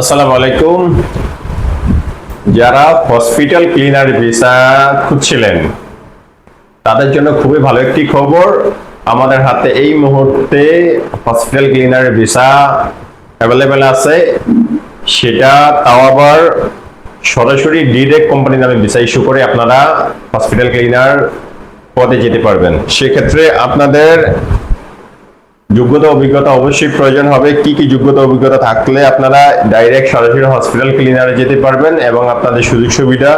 আসসালামু আলাইকুম। যারা হসপিটাল ক্লিনার ভিসা খুঁজছিলেন, তাদের জন্য খুবই ভালো একটি খবর। আমাদের হাতে এই মুহূর্তে হসপিটাল ক্লিনার ভিসা অ্যাভেলেবেল আছে। সেটা তাও আবার সরাসরি ডিরেক্ট কোম্পানি নামে ভিসা ইস্যু করে আপনারা হসপিটাল ক্লিনার পদে যেতে পারবেন। সেক্ষেত্রে আপনাদের যোগ্যতা, অভিজ্ঞতা অবশ্যই প্রয়োজন হবে। কি কি যোগ্যতা, অভিজ্ঞতা থাকলে আপনারা ডাইরেক্ট সরাসরি হসপিটাল ক্লিনারে যেতে পারবেন এবং আপনাদের সুযোগ সুবিধা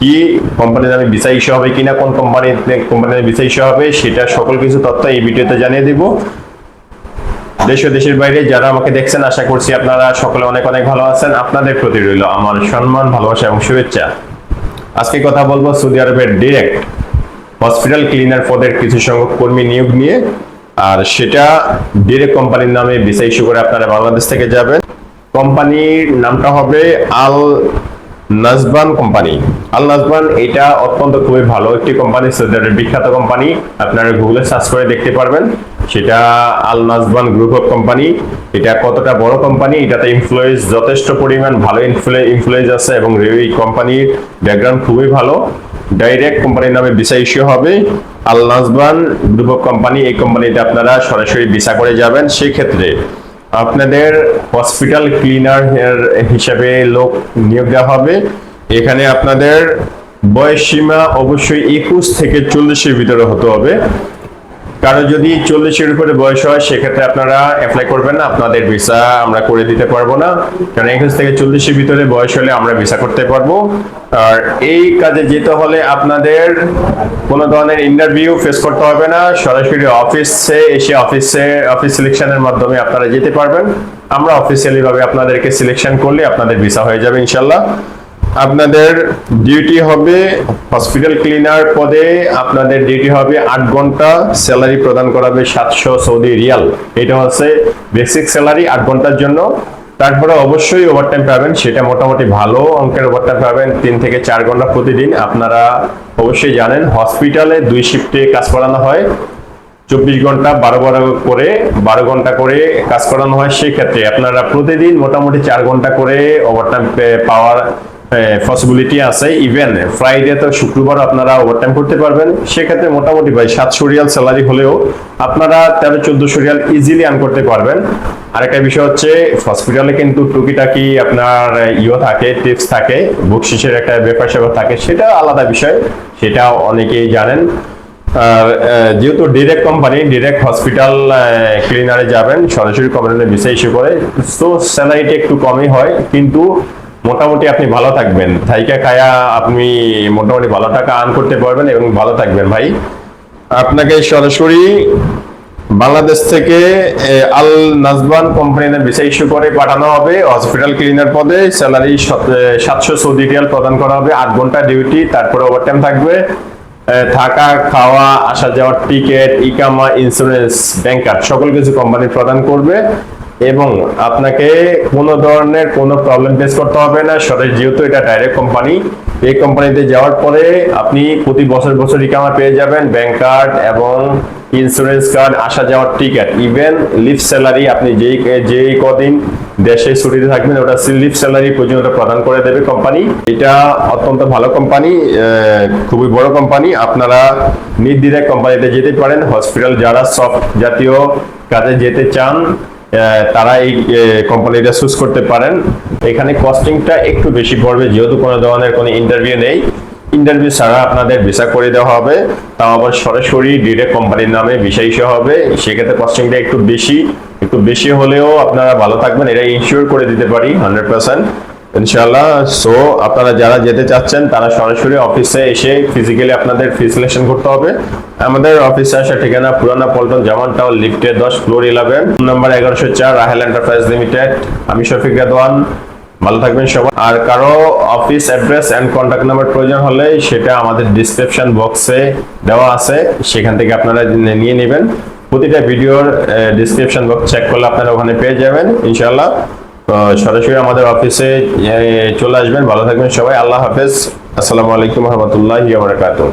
কি কোম্পানির নামে ভিসা ইস্যু হবে কিনা, কোন কোম্পানির কোম্পানির ভিসা ইস্যু হবে, সেটা সকল কিছু তথ্য এই ভিডিওতে জানিয়ে দিব। দেশ ও দেশের বাইরে যারা আমাকে দেখছেন, আশা করছি আপনারা সকলে অনেক অনেক ভালো আছেন। আপনাদের প্রতি রইল আমার সম্মান, ভালোবাসা এবং শুভেচ্ছা। আজকে কথা বলব সৌদি আরবের ডিরেক্ট হসপিটাল ক্লিনার পদের কিছু সংখ্যক কর্মী নিয়োগ নিয়ে। আর সেটা ডিরেক্ট কোম্পানির নামে ভিসা ইস্যু করে আপনারা বাংলাদেশ থেকে যাবেন। কোম্পানির নামটা হবে আল নাজবান কোম্পানি আল নাজবান এটা অত্যন্ত খুবই ভালো একটি কোম্পানি সৌদি বিখ্যাত কোম্পানি আপনারা গুগলে সার্চ করে দেখতে পারবেন। সেটা Al Najban group of company এটা কতটা বড় কোম্পানি এটাতে ইনফ্লুয়েন্স যথেষ্ট পরিমাণ ভালো ইনফ্লুয়েন্স আছে এবং এই কোম্পানির ব্যাকগ্রাউন্ড খুবই ভালো। ডাইরেক্ট কোম্পানির নামে ভিসা ইস্যু হবে। আল নাজবান গ্রুপ কোম্পানি এই কোম্পানিতে আপনারা সরাসরি ভিসা করে যাবেন। সেই ক্ষেত্রে আপনাদের হসপিটাল ক্লিনার হিসাবে লোক নিয়োগ দেওয়া হবে। এখানে আপনাদের বয়স সীমা অবশ্যই একুশ থেকে চল্লিশের ভিতরে হতে হবে। কারও যদি চল্লিশের উপরে বয়স হয়, সেক্ষেত্রে আপনারা অ্যাপ্লাই করবেন না। আপনাদের ভিসা আমরা করে দিতে পারব না। কারণ একুশ থেকে চল্লিশের ভিতরে বয়স হলে আমরা ভিসা করতে পারব। আর এই কাজে যেতে হলে আপনাদের কোনো ধরনের ইন্টারভিউ ফেস করতে হবে না। সরাসরি অফিসে এসে অফিসে অফিস সিলেকশনের মাধ্যমে আপনারা যেতে পারবেন। আমরা অফিসিয়ালি ভাবে আপনাদেরকে সিলেকশন করলে আপনাদের ভিসা হয়ে যাবে ইনশাল্লাহ আপনাদের ডিউটি হবে হসপিটাল ক্লিনার পদে, আপনাদের ডিউটি হবে আট ঘণ্টা স্যালারি প্রদান করাবে সাতশো সৌদি রিয়াল। এটা হচ্ছে বেসিক স্যালারি আট ঘণ্টার জন্য। তারপরে অবশ্যই ওভারটাইম পাবেন, সেটা মোটামুটি ভালো অঙ্কের ওভারটাইম পাবেন, তিন থেকে চার ঘণ্টা প্রতিদিন। আপনারা অবশ্যই জানেন হসপিটালে দুই শিফটে কাজ করানো হয়। চব্বিশ ঘণ্টা বারো বারো করে, বারো ঘণ্টা করে কাজ করানো হয়, সেক্ষেত্রে আপনারা প্রতিদিন মোটামুটি চার ঘণ্টা করে ওভারটাইম পাওয়ার পসিবিলিটি আছে। ইভেন ফ্রাইডে তো শুক্রবার আপনারা ওভারটাইম করতে পারবেন। সেক্ষেত্রে মোটামুটি ভাই সাতশো রিয়াল স্যালারি হলেও আপনারা তেরো, চোদ্দশো রিয়াল ইজিলি আর্ন করতে পারবেন। আরেকটা বিষয় হচ্ছে হসপিটালে কিন্তু টুকিটাকি আপনার ইয়ে থাকে টিপস থাকে বকশিসের একটা ব্যাপার স্যাপার থাকে, সেটা আলাদা বিষয়, সেটা অনেকেই জানেন। আর যেহেতু ডিরেক্ট কোম্পানি ডিরেক্ট হসপিটাল ক্লিনারে যাবেন, সরাসরি কোম্পানিতে ভিসা ইস্যু করে, তো স্যালারিটা একটু কমই হয়। কিন্তু মোটামুটি আপনি ভালো থাকবেন। থাইকা খায়া আপনি মোটামুটি ভালো টাকা আর্ন করতে পারবেন এবং ভালো থাকবেন ভাই। আপনাকে সরাসরি বাংলাদেশ থেকে আল নাজবান কোম্পানিতে ভিসা ইস্যু করে পাঠানো হবে। হসপিটাল ক্লিনার পদে স্যালারি সাতশো সৌদি রিয়াল প্রদান করা হবে। আট ঘণ্টা ডিউটি তারপরে ওভারটাইম থাকবে। থাকা, খাওয়া আসা যাওয়ার টিকিট ইকামা ইন্স্যুরেন্স ব্যাংক কার্ড সকল কিছু কোম্পানি প্রদান করবে। এবং আপনাকে কোনো ধরনের কোনো প্রবলেম ফেস করতে হবে না। সরাসরি যেহেতু এটা ডাইরেক্ট কোম্পানি এই কোম্পানিতে যাওয়ার পরে আপনি প্রতি বছর বছর ইকামা পেয়ে যাবেন। ব্যাংক কার্ড এবং ইন্স্যুরেন্স কার্ড আসা যাওয়ার টিকিট ইভেন লিভ স্যালারি আপনি যেই যেই কদিন দেশে ছুটিতে থাকবেন, ওটা লিভ স্যালারি পর্যন্ত প্রদান করে দেবে কোম্পানি এটা অত্যন্ত ভালো কোম্পানি খুবই বড় কোম্পানি আপনারা নির্দ্বিধায় কোম্পানিতে যেতে পারেন। হসপিটাল যারা সফট জাতীয় কাজে যেতে চান তারা এই কোম্পানিটা চুজ করতে পারেন। এখানে কস্টিংটা একটু বেশি পড়বে, যেহেতু কোনো ধরনের কোনো ইন্টারভিউ নেই। ইন্টারভিউ ছাড়া আপনাদের ভিসা করে দেওয়া হবে। তাও আবার সরাসরি ডিরেক্ট কোম্পানির নামে ভিসা ইস্যু হবে। সেক্ষেত্রে কস্টিংটা একটু বেশি। একটু বেশি হলেও আপনারা ভালো থাকবেন এটা ইনশিওর করে দিতে পারি হান্ড্রেড পার্সেন্ট ইনশাল্লাহ সো আপনারা যারা যেতে চাচ্ছেন, তারা সরাসরি অফিসে এসে ফিজিক্যালি আপনাদের ফি সিলেকশন করতে হবে। আমাদের অফিসে আসার ঠিকানা পুরানা পল্টন জামান টাওয়ার লিফটে দশ ফ্লোর ইলেভেন নাম্বার এগারোশো চার রাহেল এন্টারপ্রাইজ লিমিটেড আমি শফিক গাদওয়ান ভালো থাকবেন সবাই। আর কারও office address and contact number প্রয়োজন হলে সেটা আমাদের ডিসক্রিপশন বক্সে দেওয়া আছে। সেখান থেকে আপনারা নিয়ে নেবেন। প্রতিটা ভিডিওর ডিসক্রিপশন বক্স চেক করলে আপনারা ওখানে পেয়ে যাবেন, ইনশাআল্লাহ। তো সরাসরি আমাদের অফিসে চলে আসবেন। ভালো থাকবেন সবাই। আল্লাহ হাফেজ। আসসালামু আলাইকুম রহমতুল্লাহ বারাকাতুহ।